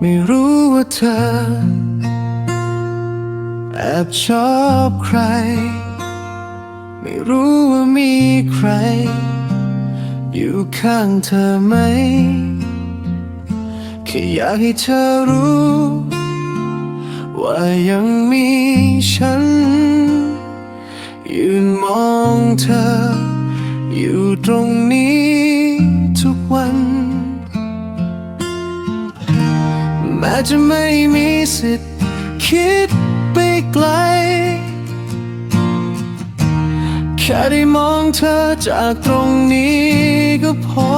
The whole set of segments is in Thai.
ไม่รู้ว่าเธอ แอบชอบใคร ไม่รู้ว่ามีใคร อยู่ข้างเธอไหมแค่อยากให้เธอรู้ ว่ายังมีฉัน ยืนมองเธอ อยู่ตรงนี้ทุกวัน แม้จะไม่มีสิทธิ์คิดไปไกล แค่ได้มองเธอจากตรงนี้ก็พอ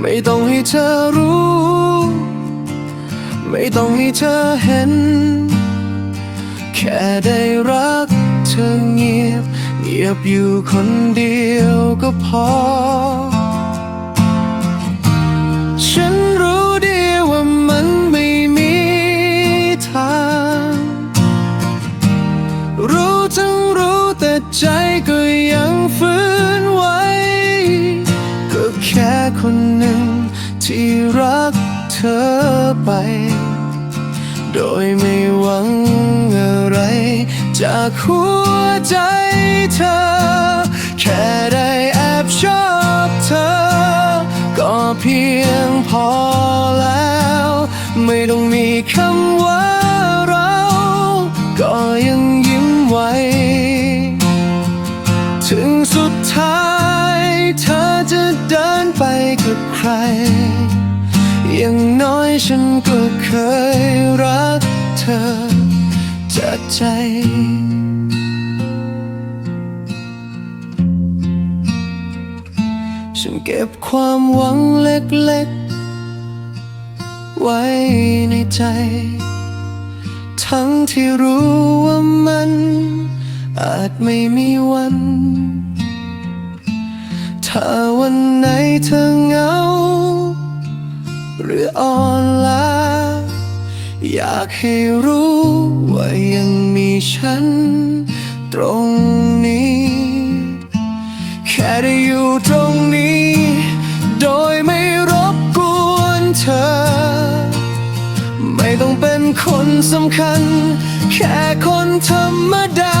ไม่ต้องให้เธอรู้ ไม่ต้องให้เธอเห็น แค่ได้รักเธอเงียบ เงียบอยู่คนเดียวก็พอ อไป โดยไม่หวังอะไร จากหัวใจเธอ แค่ได้แอบชอบเธอ ก็เพียงพอแล้ว ไม่ต้องมีคำว่าเรา ก็ยังยิ้มไว้ ถึงสุดท้าย เธอจะเดินไปกับใคร อย่างน้อยฉันก็เคยรักเธอจากใจฉันเก็บความหวังเล็กๆ ไว้ในใจ ทั้งที่รู้ว่ามัน อาจไม่มีวัน ถ้าวันไหนเธอเหงา รืออ่อนล้าอยากให้รู้ว่ายังมีฉันตรงนี้ แค่ได้อยู่ตรงนี้ โดยไม่รบกวนเธอ ไม่ต้องเป็นคนสำคัญ แค่คนธรรมดา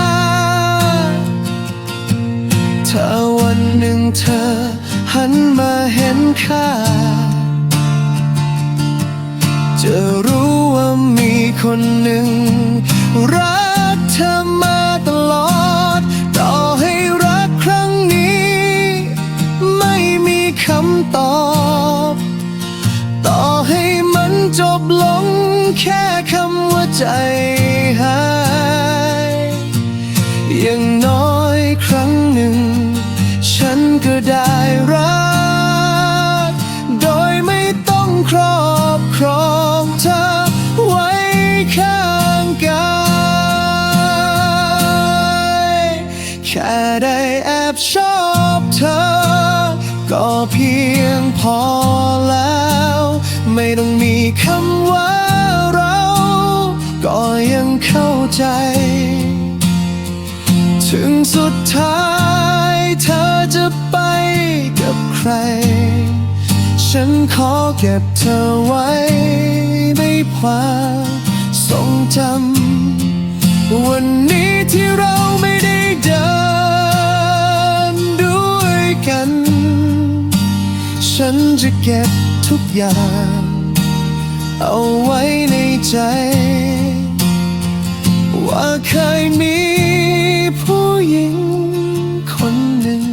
ถ้าวันหนึ่งเธอหันมาเห็นค่า คนหนึ่ง รักเธอมาตลอด ต่อให้รักครั้งนี้ ไม่มีคำตอบ ต่อให้มันจบลงแค่คำว่าใจหายอย่างน้อยครั้งหนึ่ง ฉันก็ได้รัก โดยไม่ต้องครอ เพียงพอแล้ว ไม่ต้องมีคำว่าเรา ก็ยังเข้าใจ ถึงสุดท้ายเธอจะไปกับใคร ฉันขอเก็บเธอไว้ในความทรงจำวันนี้ที่เรา ฉันจะเก็บทุกอย่าง เอาไว้ในใจ ว่าเคยมีผู้หญิงคนหนึ่ง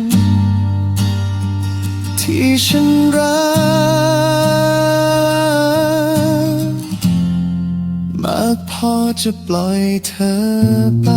ที่ฉันรัก มากพอจะปล่อยเธอไป